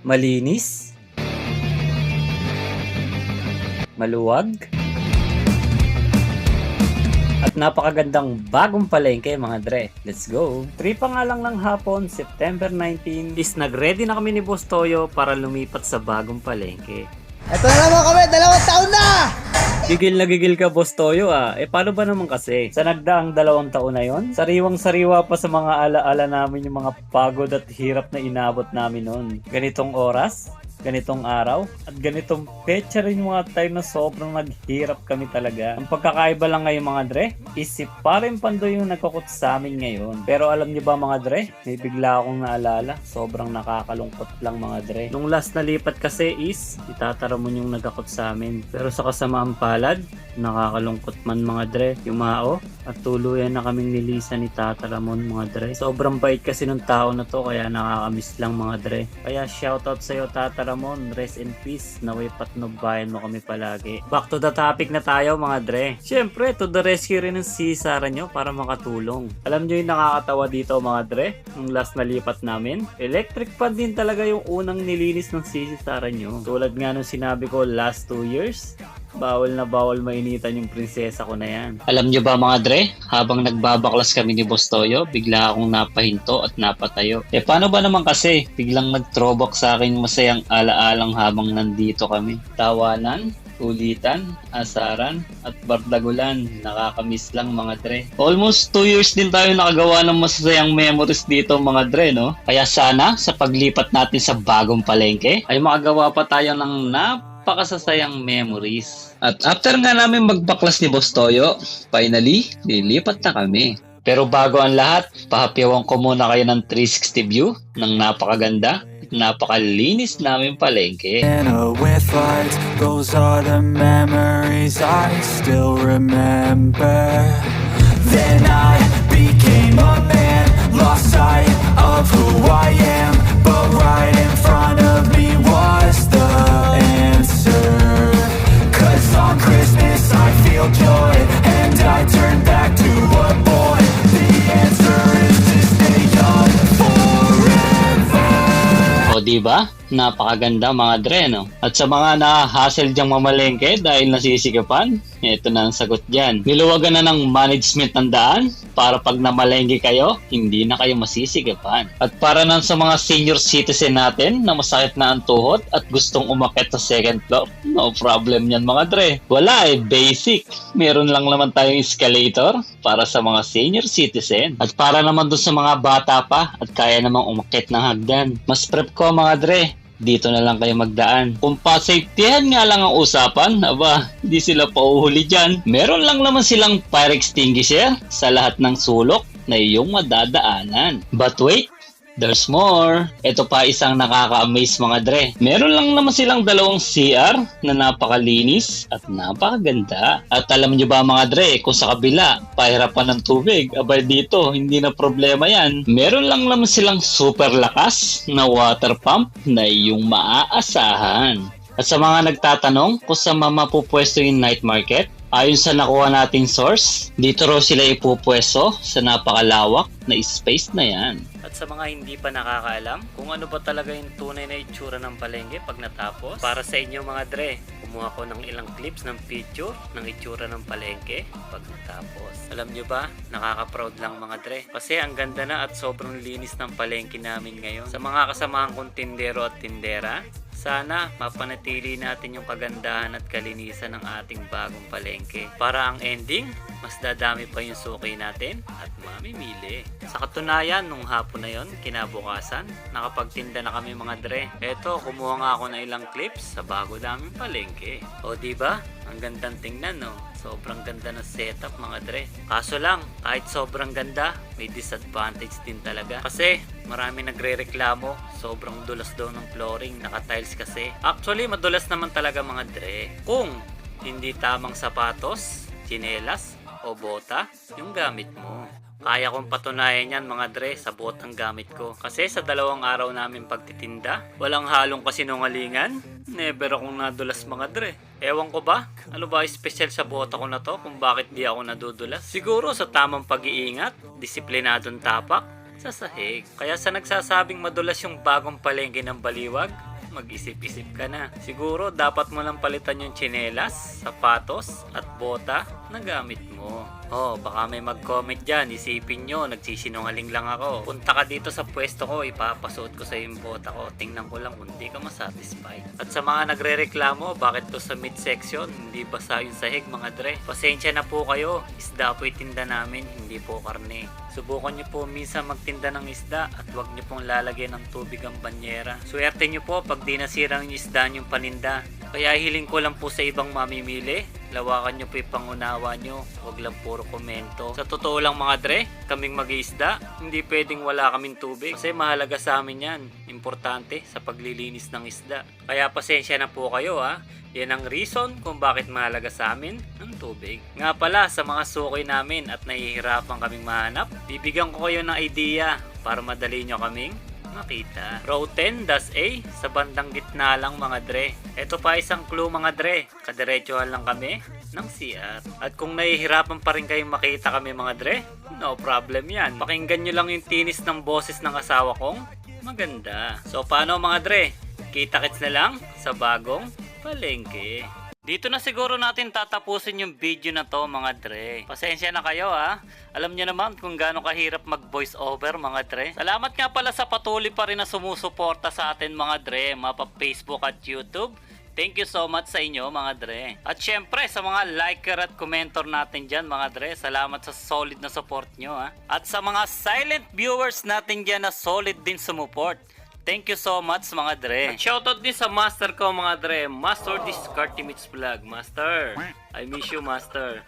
Malinis? Maluwag? At napakagandang bagong palengke mga dre. Let's go! 3 pa nga lang ng hapon, September 19, is nag-ready na kami ni Boss Toyo para lumipat sa bagong palengke. Ito na naman kami, dalawang taon na! Gigil na gigil ka, Boss Toyo ah. Eh paano ba naman kasi? Sa nagdaang dalawang taon na yon, sariwang sariwa pa sa mga alaala namin yung mga pagod at hirap na inabot namin noon. Ganitong oras, ganitong araw, at ganitong petsa rin mga time na sobrang naghirap kami talaga. Ang pagkakaiba lang ngayon mga dre, isip pa rin pando yung nagkukot sa amin ngayon. Pero alam niyo ba mga dre, may bigla akong naalala, sobrang nakakalungkot lang mga dre. Nung last na lipat kasi is, itataramon yung nagkakot sa amin. Pero sa kasamaang palad, nakakalungkot man mga dre, yumao, at tuluyan na kaming nilisan ni Tata Ramon mga dre. Sobrang bait kasi nung tao na to kaya nakakamiss lang mga dre. Kaya shoutout sa iyo Tata Ramon, rest in peace. Naway patnubayan mo kami palagi. Back to the topic na tayo mga dre. Siyempre, to the rescue rin ng sisara nyo para makatulong. Alam nyo yung nakakatawa dito mga dre? Nung last na lipat namin, electric fan din talaga yung unang nilinis ng sisara nyo. Tulad nga nung sinabi ko last 2 years, Bawal na bawal mainitan yung prinsesa ko na yan. Alam nyo ba mga dre, habang nagbabaklas kami ni Boss Toyo, bigla akong napahinto at napatayo. Eh paano ba naman kasi? Biglang nag-throwback sa akin masayang ala-alang habang nandito kami. Tawanan, ulitan, asaran, at bardagulan. Nakakamiss lang mga dre. Almost 2 years din tayo nakagawa ng masasayang memories dito mga dre, no? Kaya sana sa paglipat natin sa bagong palengke, ay makagawa pa tayo ng napakasasayang memories. At after nga namin magbaklas ni Boss Toyo, finally, lilipat na kami. Pero bago ang lahat, pahapyawan ko muna kayo ng 360 view ng napakaganda at napakalinis namin palengke. With lights, those are the memories I still remember. Then I became a man, lost sight of who I am. O di ba? Napakaganda mga dre, no? At sa mga na-hassle diyang mamalengke dahil nasisikapan, ito na ang sagot diyan. Niluwagan na ng management ng daan para pag namalengke kayo, hindi na kayo masisikapan. At para na sa mga senior citizen natin na masakit na ang tuhod at gustong umakit sa second floor, no problem yan mga dre. Wala eh, basic. Meron lang naman tayong escalator para sa mga senior citizen. At para naman doon sa mga bata pa at kaya namang umakit ng hagdan. Mas prep ko mga dre, dito na lang kayo magdaan. Kung pa-safetyhan nga lang ang usapan, aba, hindi sila pauhuli dyan. Meron lang naman silang fire extinguisher sa lahat ng sulok na iyong madadaanan. But wait, There's more. Ito pa isang nakaka-amaze mga dre. Meron lang naman silang dalawang CR na napakalinis at napakaganda. At alam nyo ba mga dre, kung sa kabila, pahirapan ng tubig, abay dito, hindi na problema yan. Meron lang naman silang super lakas na water pump na iyong maaasahan. At sa mga nagtatanong kung sa mamapupwesto yung night market, ayon sa nakuha nating source, dito raw sila ipupwesto sa napakalawak na space na yan. At sa mga hindi pa nakakaalam kung ano ba talaga yung tunay na itsura ng palengke pag natapos, para sa inyo mga dre, kumuha ko ng ilang clips ng picture ng itsura ng palengke pag natapos. Alam nyo ba, nakaka-proud lang mga dre. Kasi ang ganda na at sobrang linis ng palengke namin ngayon. Sa mga kasamahan kong tindero at tindera, sana mapanatili natin yung kagandahan at kalinisan ng ating bagong palengke. Para ang ending, mas dadami pa yung suki natin at mamimili. Sa katunayan, nung hapon na yon, kinabukasan, nakapagtinda na kami mga dre. Eto, kumuha nga ako ng ilang clips sa bago daming palengke. O ba? Ang gandang tingnan, no? Sobrang ganda ng setup mga dre. Kaso lang, kahit sobrang ganda, may disadvantage din talaga. Kasi marami nagre-reklamo, sobrang dulas daw ng flooring, naka-tiles kasi. Actually, madulas naman talaga mga dre. Kung hindi tamang sapatos, tsinelas, o bota, yung gamit mo. Kaya kong patunayan yan mga dre sa botang gamit ko. Kasi sa dalawang araw namin pagtitinda, walang halong kasinungalingan. Never akong nadulas mga dre. Ewan ko ba? Ano ba special sa bota ko na to kung bakit di ako nadudulas? Siguro sa tamang pag-iingat, disiplinadong tapak, sa sahig. Kaya sa nagsasabing madulas yung bagong palengke ng baliwag, mag-isip-isip ka na. Siguro dapat mo lang palitan yung tsinelas, sapatos, at bota na gamit mo. Oh, baka may mag-comment dyan, isipin nyo, nagsisinungaling lang ako. Punta ka dito sa pwesto ko, ipapasuot ko sa yung bota ko. Tingnan ko lang kung hindi ka masatisfied. At sa mga nagre-reklamo, bakit to sa midsection, hindi basa yung sahig mga dre. Pasensya na po kayo, isda po itinda namin, hindi po karne. Subukan nyo po minsan magtinda ng isda at huwag nyo pong lalagyan ng tubig ang banyera. Swerte nyo po pag di nasira yung isda yung paninda. Kaya hiling ko lang po sa ibang mamimili, lawakan nyo po yung pangunawa nyo, huwag lang puro komento. Sa totoo lang mga dre, kaming mag-iisda, hindi pwedeng wala kaming tubig kasi mahalaga sa amin yan. Importante sa paglilinis ng isda. Kaya pasensya na po kayo ha. Yan ang reason kung bakit mahalaga sa amin ang tubig. Nga pala sa mga suki namin at nahihirapan kaming mahanap, bibigyan ko kayo ng idea para madali nyo kaming makita. Row 10, das A, sa bandang gitna lang mga dre. Ito pa isang clue mga dre, kadiretsuhan lang kami ng CR. At kung nahihirapan pa rin kayong makita kami mga dre, no problem yan. Pakinggan nyo lang yung tinis ng boses ng asawa kong maganda. So paano mga dre? Kita-kits na lang sa bagong palengke. Dito na siguro natin tatapusin yung video na to mga dre. Pasensya na kayo ha. Alam nyo naman kung gaano kahirap mag voice over mga dre. Salamat nga pala sa patuloy pa rin na sumusuporta sa atin mga dre. Mapa Facebook at YouTube. Thank you so much sa inyo mga dre. At syempre sa mga liker at commentor natin dyan mga dre. Salamat sa solid na support nyo ha. At sa mga silent viewers natin dyan na solid din sumuport. Thank you so much mga dre. At shoutout din sa master ko mga dre. Master Discarty Meets Vlog. Master. I miss you master.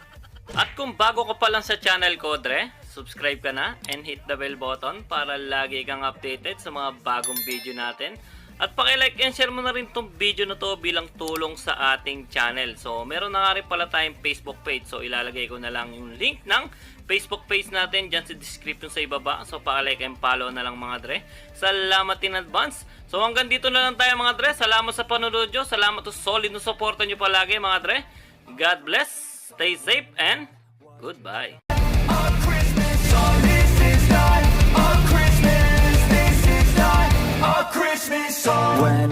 At kung bago ka pa lang sa channel ko dre, subscribe ka na and hit the bell button para lagi kang updated sa mga bagong video natin. At paki-like and share mo na rin tong video na to bilang tulong sa ating channel. So, meron na nga rin pala tayong Facebook page. So, ilalagay ko na lang yung link ng Facebook page natin dyan sa description sa ibaba. So, paki-like and follow na lang mga dre. Salamat in advance. So, hanggang dito na lang tayo mga dre. Salamat sa panonood nyo. Salamat sa solid na suporta nyo palagi mga dre. God bless. Stay safe and goodbye. Christmas song. When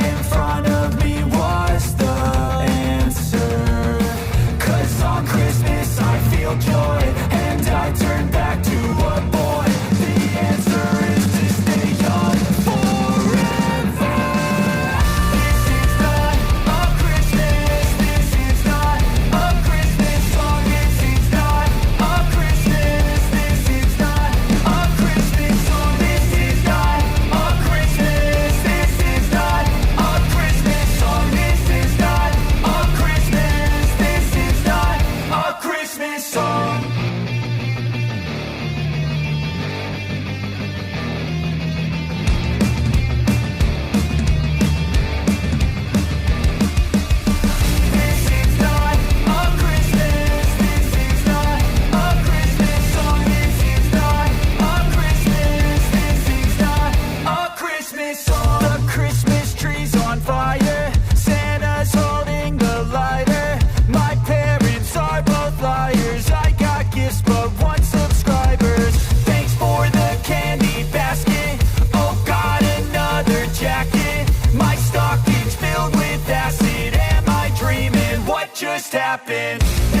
I feel just happened?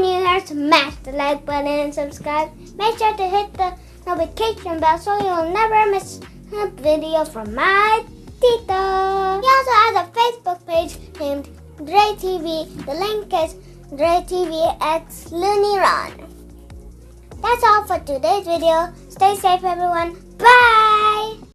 new here, smash the like button and subscribe. Make sure to hit the notification bell so you'll never miss a video from my Tito. He also has a Facebook page named Dre TV. The link is Dre TV X Looney Ron. That's all for today's video. Stay safe everyone. Bye!